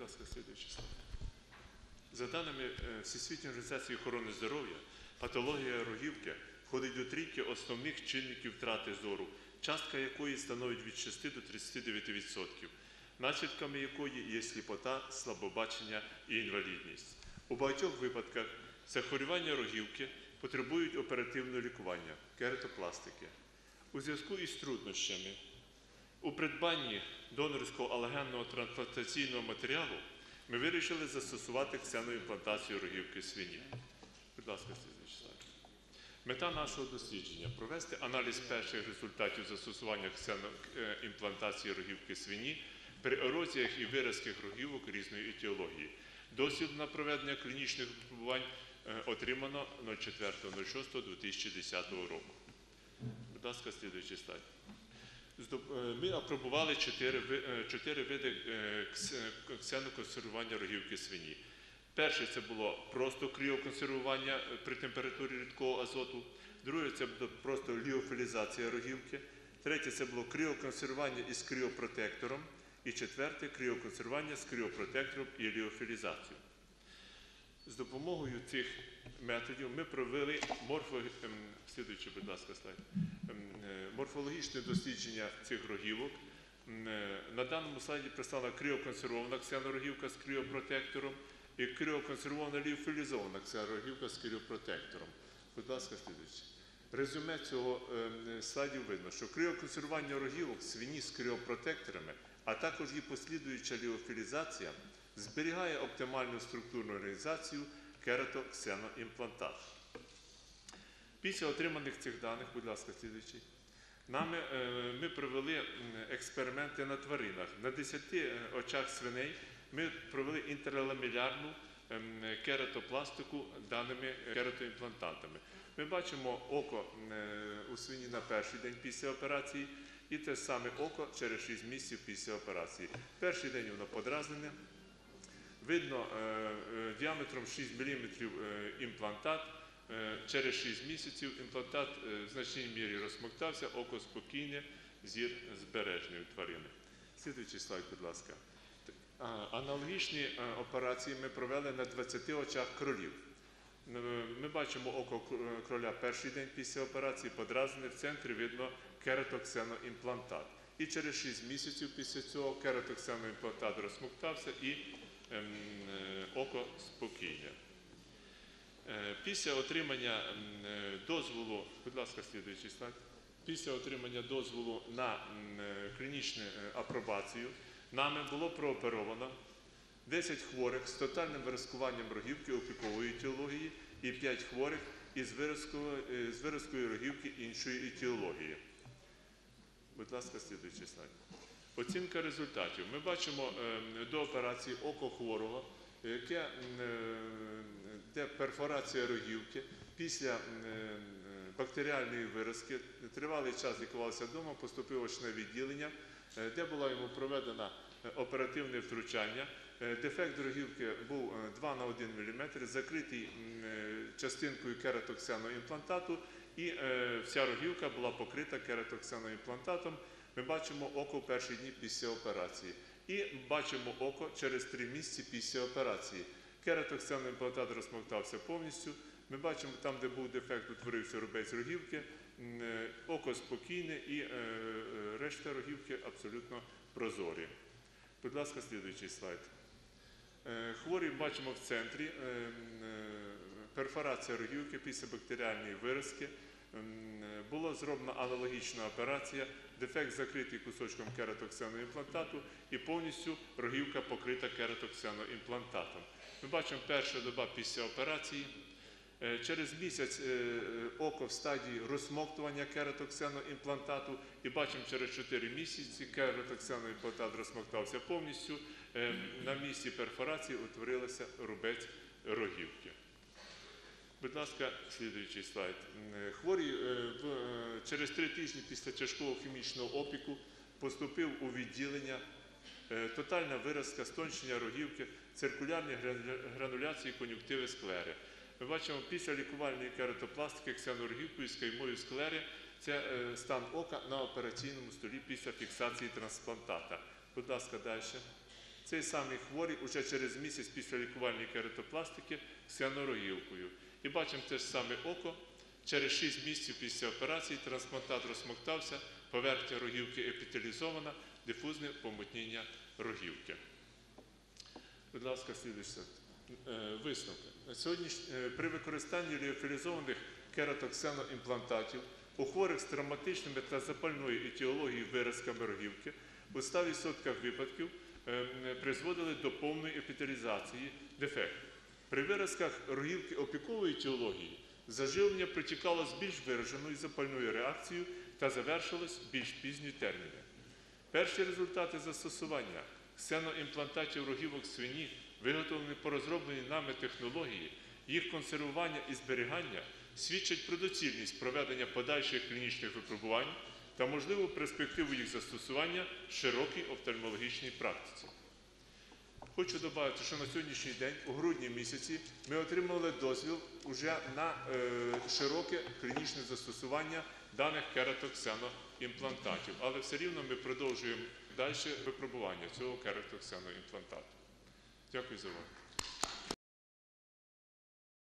Будь ласка, слідуючий слайд. За даними е, Всесвітньої організації охорони здоров'я, патологія рогівки входить до трійки основних чинників втрати зору, частка якої становить від 6 до 39%, наслідками якої є сліпота, слабобачення і інвалідність. У багатьох випадках захворювання рогівки потребують оперативного лікування, кератопластики. У зв'язку із труднощами у придбанні донорського алогенного трансплантаційного матеріалу ми вирішили застосувати ксеноімплантацію рогівки свині. Будь ласка, слідуючий. Мета нашого дослідження провести аналіз перших результатів застосування ксеноімплантації рогівки свині при ерозіях і виразках рогівок різної етіології. Досвід на проведення клінічних випробувань е, отримано 04.06.2010 року. Будь ласка, слідуючий слайд. Е, Ми апробували чотири, е, види е, ксеноконсервування рогівки свині. Перше це було просто кріоконсервування при температурі рідкого азоту. Друге це було просто ліофілізація рогівки. Третє це було кріоконсервування із кріопротектором. І четверте кріоконсервування з кріопротектором і ліофілізацією. З допомогою цих методів ми провели морфо... ем, будь ласка. Ем, е, морфологічне дослідження цих рогівок. Е, На даному слайді представлена кріоконсервована ксенорогівка з кріопротектором і кріоконсервована ліофілізована ксенорогівка з кріопротектором. Будь ласка, слідуючий. Резюме цього ем, слайдів видно, що кріоконсервування рогівок свині з кріопротекторами, а також її послідуюча ліофілізація зберігає оптимальну структурну організацію кератоксеноімплантату. Після отриманих цих даних, будь ласка, слідуючий, нами е, ми провели експерименти на тваринах. На 10 е, очах свиней ми провели інтерламелярну ем, кератопластику даними кератоімплантантами. Ми бачимо око е, у свині на перший день після операції і те саме око через 6 місяців після операції. Перший день воно подразнене, Видно е, е, діаметром 6 мм імплантат. Е, Через 6 місяців імплантат в значній мірі розсмоктався, око спокійне, зір збережний тварини. Слідуючий слайд, будь ласка. Аналогічні операції ми провели на 20 очах кролів. Ми бачимо око кроля перший день після операції, подразнене, в центрі видно кератоксеноімплантат. І через 6 місяців після цього кератоксеноімплантат розсмоктався і око спокійне. Е, Після отримання е, дозволу, будь ласка, слідуючий слайд. Після отримання дозволу на е, клінічну е, апробацію нами було прооперовано 10 хворих з тотальним виразкуванням рогівки опікової етіології і 5 хворих із е, виразкою рогівки іншої етіології. Будь ласка, слідуючий слайд. Оцінка результатів. Ми бачимо е, до операції око хворого, е, де перфорація рогівки після е, бактеріальної виразки тривалий час лікувався вдома, поступив очне відділення, де було йому проведено оперативне втручання. Дефект рогівки був е, 2 на 1 мм, закритий частинкою кератоксеноімплантату, і е, вся рогівка була покрита кератоксеноімплантатом. Ми бачимо око в перші дні після операції. І бачимо око через три місяці після операції. Кератоксеноімплантат розсмоктався повністю. Ми бачимо, там, де був дефект, утворився рубець рогівки, е, око спокійне і е, е, решта рогівки абсолютно прозорі. Будь ласка, слідуючий слайд. Хворі бачимо в центрі е, е, перфорація рогівки після бактеріальної виразки. Е, Була зроблена аналогічна операція, дефект закритий кусочком кератоксеноімплантату і повністю рогівка покрита кератоксеноімплантатом. Ми бачимо перша доба після операції. Е, Через місяць е, е, око в стадії розсмоктування кератоксеноімплантату і бачимо через 4 місяці кератоксеноімплантат розсмоктався повністю. На місці перфорації утворилася рубець рогівки. Будь ласка, слідуючий слайд. Е, Хворий е, е, через три тижні після тяжкого хімічного опіку поступив у відділення тотальна виразка, стончення рогівки, циркулярні грану- грануляції кон'юктиви склери. Ми бачимо після лікувальної кератопластики ксенорогівкою з каймою склери це стан ока на операційному столі після фіксації трансплантата. Будь ласка, далі. Цей самий хворий уже через місяць після лікувальної кератопластики з ксенорогівкою. І бачимо те ж саме око. Через 6 місяців після операції трансплантат розсмоктався, поверхня рогівки епітелізована, дифузне помутніння рогівки. Будь ласка, слідуюче. Е, Висновки. Сьогодні е, при використанні ліофілізованих кератоксеноімплантатів у хворих з травматичними та запальною етіологією виразками рогівки у 100% випадків е, призводили до повної епітелізації дефекту. При виразках рогівки опікової етіології заживлення протікало з більш вираженою запальною реакцією та завершилось більш пізні терміни. Перші результати застосування ксеноімплантатів рогівок свині, виготовлені по розробленій нами технології, їх консервування і зберігання свідчать про доцільність проведення подальших клінічних випробувань та можливу перспективу їх застосування в широкій офтальмологічній практиці. Хочу додати, що на сьогоднішній день, у грудні місяці, ми отримали дозвіл уже на е, широке клінічне застосування даних кератоксеноімплантатів. Але все рівно ми продовжуємо далі випробування цього кератоксеноімплантату. Дякую за увагу.